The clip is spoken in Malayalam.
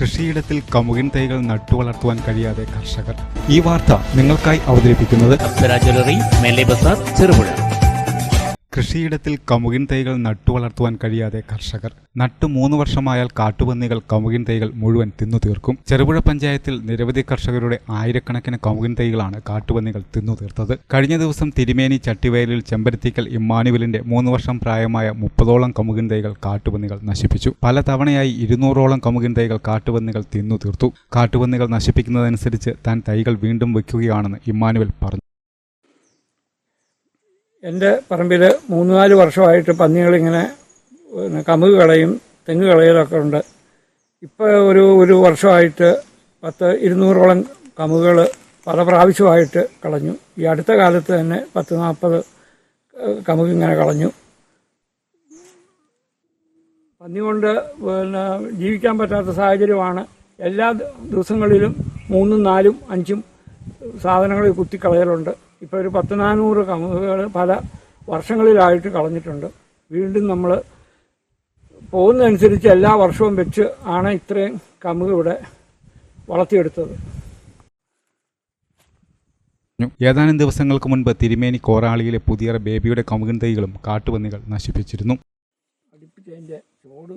കൃഷിയിടത്തിൽ കമുകിൻ തൈകൾ നട്ടുവളർത്തുവാൻ കഴിയാതെ കർഷകർ. ഈ വാർത്ത നിങ്ങൾക്കായി അവതരിപ്പിക്കുന്നത് അപ്സര ജ്വല്ലറി മെല്ലെ ബസാർ ചെറുപുഴ. കൃഷിയിടത്തിൽ കമുകിൻ തൈകൾ നട്ടുവളർത്തുവാൻ കഴിയാതെ കർഷകർ. നട്ടു മൂന്ന് വർഷമായാൽ കാട്ടുപന്നികൾ കമുകിൻ തൈകൾ മുഴുവൻ തിന്നു തീർക്കും. ചെറുപുഴ പഞ്ചായത്തിൽ നിരവധി കർഷകരുടെ ആയിരക്കണക്കിന് കമുകിൻ തൈകളാണ് കാട്ടുപന്നികൾ തിന്നു തീർത്തത്. കഴിഞ്ഞ ദിവസം തിരുമേനി ചട്ടിവയലിൽ ചെമ്പരത്തിക്കൽ ഇമ്മാനുവലിന്റെ മൂന്ന് വർഷം പ്രായമായ മുപ്പതോളം കമുകിൻ തൈകൾ കാട്ടുപന്നികൾ നശിപ്പിച്ചു. പല തവണയായി ഇരുന്നൂറോളം കമുകിൻ തൈകൾ കാട്ടുപന്നികൾ തിന്നു തീർത്തു. കാട്ടുപന്നികൾ നശിപ്പിക്കുന്നതനുസരിച്ച് താൻ തൈകൾ വീണ്ടും വയ്ക്കുകയാണെന്ന് ഇമ്മാനുവൽ പറഞ്ഞു. എന്റെ പറമ്പിൽ മൂന്ന് നാല് വർഷമായിട്ട് പന്നികളിങ്ങനെ പിന്നെ കമുക് കളയും തെങ്ങ് കളയലൊക്കെ ഉണ്ട്. ഇപ്പോൾ ഒരു ഒരു വർഷമായിട്ട് പത്ത് ഇരുന്നൂറോളം കമുകുകൾ പല പ്രാവശ്യമായിട്ട് കളഞ്ഞു. ഈ അടുത്ത കാലത്ത് തന്നെ പത്ത് നാൽപ്പത് കമുക് ഇങ്ങനെ കളഞ്ഞു. പന്നി കൊണ്ട് പിന്നെ ജീവിക്കാൻ പറ്റാത്ത സാഹചര്യമാണ്. എല്ലാ ദിവസങ്ങളിലും മൂന്നും നാലും അഞ്ചും സാധനങ്ങൾ കുത്തിക്കളയലുണ്ട് ഇപ്പോൾ ഒരു പത്ത് നാനൂറ് കമുകുകൾ പല വർഷങ്ങളിലായിട്ട് കളഞ്ഞിട്ടുണ്ട്. വീണ്ടും നമ്മൾ പോകുന്നതനുസരിച്ച് എല്ലാ വർഷവും വെച്ച് ആണ് ഇത്രയും കമുക് ഇവിടെ വളർത്തിയെടുത്തത്. ഏതാനും ദിവസങ്ങൾക്ക് മുൻപ് തിരുമേനി കോറാളിയിലെ പുതിയ ബേബിയുടെ കമുകൻ തൈകളും കാട്ടുപന്നികൾ നശിപ്പിച്ചിരുന്നു. അടുപ്പിച്ചതിന്റെ ചോട്